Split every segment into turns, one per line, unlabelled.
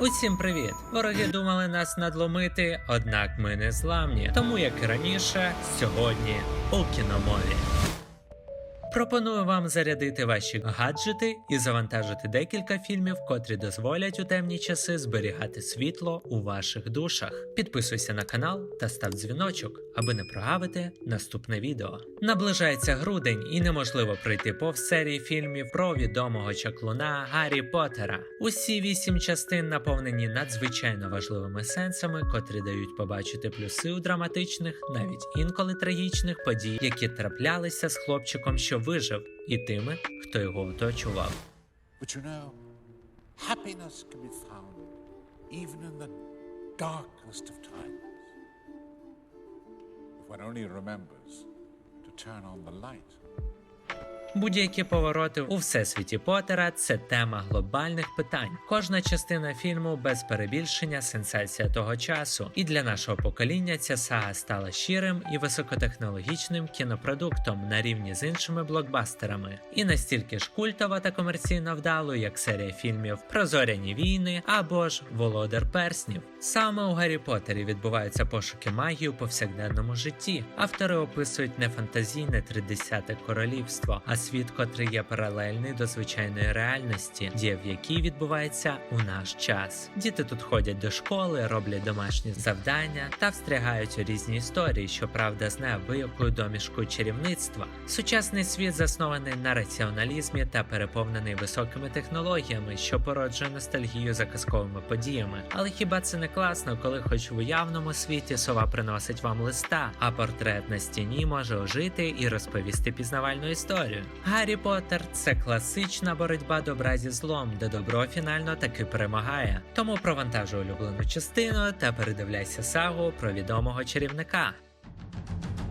Усім привіт! Вороги думали нас надломити, однак ми не зламні. Тому, як і раніше, сьогодні у кіномові. Пропоную вам зарядити ваші гаджети і завантажити декілька фільмів, котрі дозволять у темні часи зберігати світло у ваших душах. Підписуйся на канал та став дзвіночок, аби не прогавити наступне відео. Наближається грудень і неможливо пройти повз серії фільмів про відомого чаклуна Гаррі Поттера. Усі вісім частин наповнені надзвичайно важливими сенсами, котрі дають побачити плюси у драматичних, навіть інколи трагічних подій, які траплялися з хлопчиком, що вижив, і тими, хто його оточував.
But you know, happiness can be found even in the darkest of times. If one only remembers to turn on the light.
Будь-які повороти у всесвіті Поттера – це тема глобальних питань. Кожна частина фільму без перебільшення сенсація того часу. І для нашого покоління ця сага стала щирим і високотехнологічним кінопродуктом на рівні з іншими блокбастерами, і настільки ж культова та комерційно вдалою, як серія фільмів про зоряні війни або ж Володар Перснів. Саме у Гаррі Поттері відбуваються пошуки магії у повсякденному житті. Автори описують не фантазійне тридесяте королівство, а світ, котрий є паралельний до звичайної реальності, дія в якій відбувається у наш час. Діти тут ходять до школи, роблять домашні завдання та встрягають у різні історії, щоправда, з неабиякою домішкою чарівництва. Сучасний світ заснований на раціоналізмі та переповнений високими технологіями, що породжує ностальгію за казковими подіями. Але хіба це не класно, коли хоч в уявному світі сова приносить вам листа, а портрет на стіні може ожити і розповісти пізнавальну історію. Гаррі Поттер це класична боротьба добра зі злом, де добро фінально таки перемагає. Тому провантажуй улюблену частину та передивляйся сагу про відомого чарівника.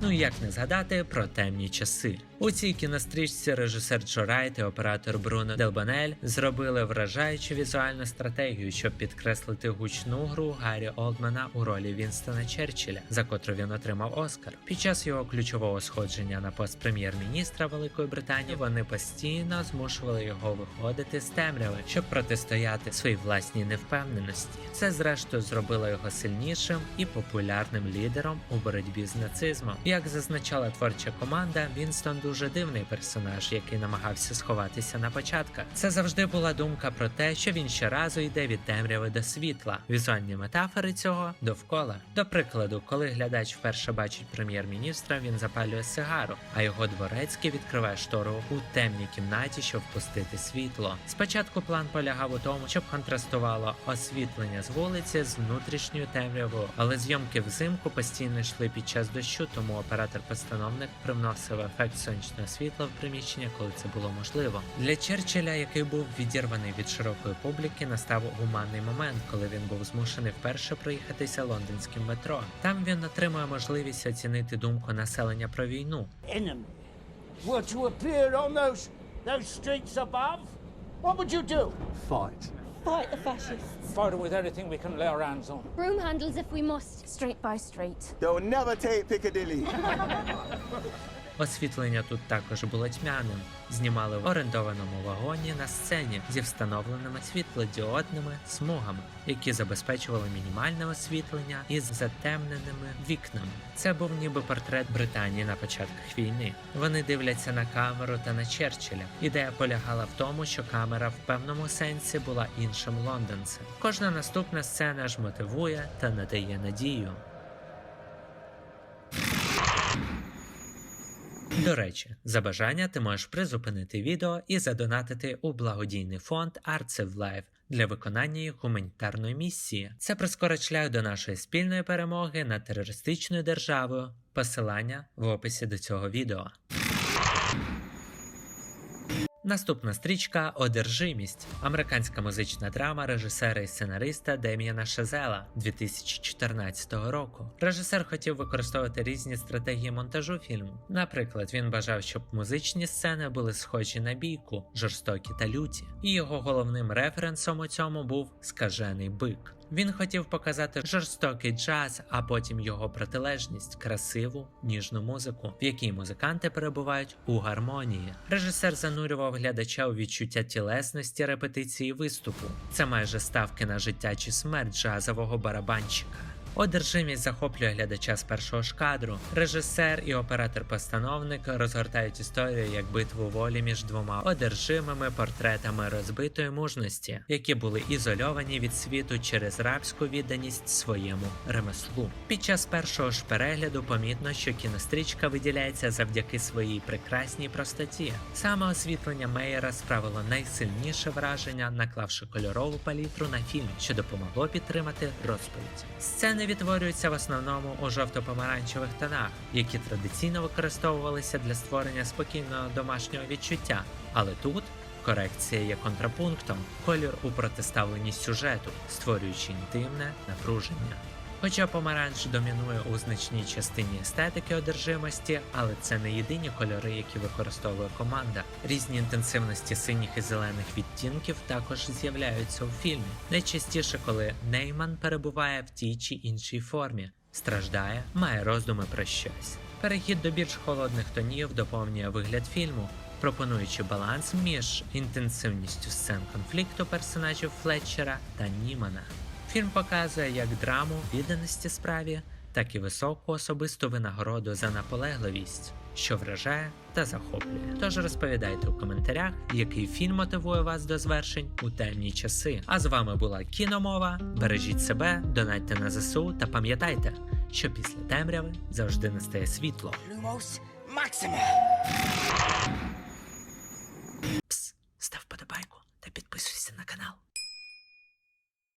Ну як не згадати про темні часи. У цій кінострічці режисер Джо Райт і оператор Бруно Делбанель зробили вражаючу візуальну стратегію, щоб підкреслити гучну гру Гаррі Олдмана у ролі Вінстона Черчилля, за котру він отримав Оскар. Під час його ключового сходження на пост прем'єр-міністра Великої Британії вони постійно змушували його виходити з темряви, щоб протистояти своїй власній невпевненості. Це зрештою зробило його сильнішим і популярним лідером у боротьбі з нацизмом. Як зазначала творча команда, Вінстон дуже дивний персонаж, який намагався сховатися на початках. Це завжди була думка про те, що він щоразу йде від темряви до світла. Візуальні метафори цього довкола. До прикладу, коли глядач вперше бачить прем'єр-міністра, він запалює сигару, а його дворецький відкриває штору у темній кімнаті, щоб впустити світло. Спочатку план полягав у тому, щоб контрастувало освітлення з вулиці з внутрішньою темрявою, але зйомки взимку постійно йшли під час дощу, тому оператор-постановник привносив ефект сонячного світла в приміщення, коли це було можливо. Для Черчилля, який був відірваний від широкої публіки, настав гуманний момент, коли він був змушений вперше проїхатися лондонським метро. Там він отримує можливість оцінити думку населення про війну.
Fight.
Fight the fascists.
Fight 'em with anything we can lay our hands on.
Broom handles if we must. Street by street.
They'll never take Piccadilly.
Освітлення тут також було тьмяним. Знімали в орендованому вагоні на сцені зі встановленими світлодіодними смугами, які забезпечували мінімальне освітлення із затемненими вікнами. Це був ніби портрет Британії на початках війни. Вони дивляться на камеру та на Черчилля. Ідея полягала в тому, що камера в певному сенсі була іншим лондонцем. Кожна наступна сцена ж мотивує та надає надію. До речі, за бажання ти можеш призупинити відео і задонатити у благодійний фонд Artsiv Life для виконання гуманітарної місії. Це прискорить шлях до нашої спільної перемоги над терористичною державою. Посилання в описі до цього відео. Наступна стрічка Одержимість. Американська музична драма режисера і сценариста Дем'яна Шазела 2014 року. Режисер хотів використовувати різні стратегії монтажу фільму. Наприклад, він бажав, щоб музичні сцени були схожі на бійку, жорстокі та люті. І його головним референсом у цьому був скажений бик. Він хотів показати жорстокий джаз, а потім його протилежність красиву, ніжну музику, в якій музиканти перебувають у гармонії. Режисер занурював глядача у відчуття тілесності репетиції виступу. Це майже ставки на життя чи смерть джазового барабанщика. Одержимість захоплює глядача з першого ж кадру. Режисер і оператор-постановник розгортають історію як битву волі між двома одержимими портретами розбитої мужності, які були ізольовані від світу через рабську відданість своєму ремеслу. Під час першого ж перегляду помітно, що кінострічка виділяється завдяки своїй прекрасній простоті. Саме освітлення Мейера справило найсильніше враження, наклавши кольорову палітру на фільм, що допомогло підтримати розповідь. Сцени відтворюються в основному у жовто-помаранчевих тонах, які традиційно використовувалися для створення спокійного домашнього відчуття. Але тут корекція є контрапунктом, колір у протиставленні сюжету, створюючи інтимне напруження. Хоча помаранч домінує у значній частині естетики одержимості, але це не єдині кольори, які використовує команда. Різні інтенсивності синіх і зелених відтінків також з'являються у фільмі. Найчастіше, коли Нейман перебуває в тій чи іншій формі, страждає, має роздуми про щось. Перехід до більш холодних тонів доповнює вигляд фільму, пропонуючи баланс між інтенсивністю сцен конфлікту персонажів Флетчера та Німана. Фільм показує як драму відданості справі, так і високу особисту винагороду за наполегливість, що вражає та захоплює. Тож розповідайте у коментарях, який фільм мотивує вас до звершень у темні часи. А з вами була кіномова. Бережіть себе, донатьте на ЗСУ та пам'ятайте, що після темряви завжди настає світло.
Lumos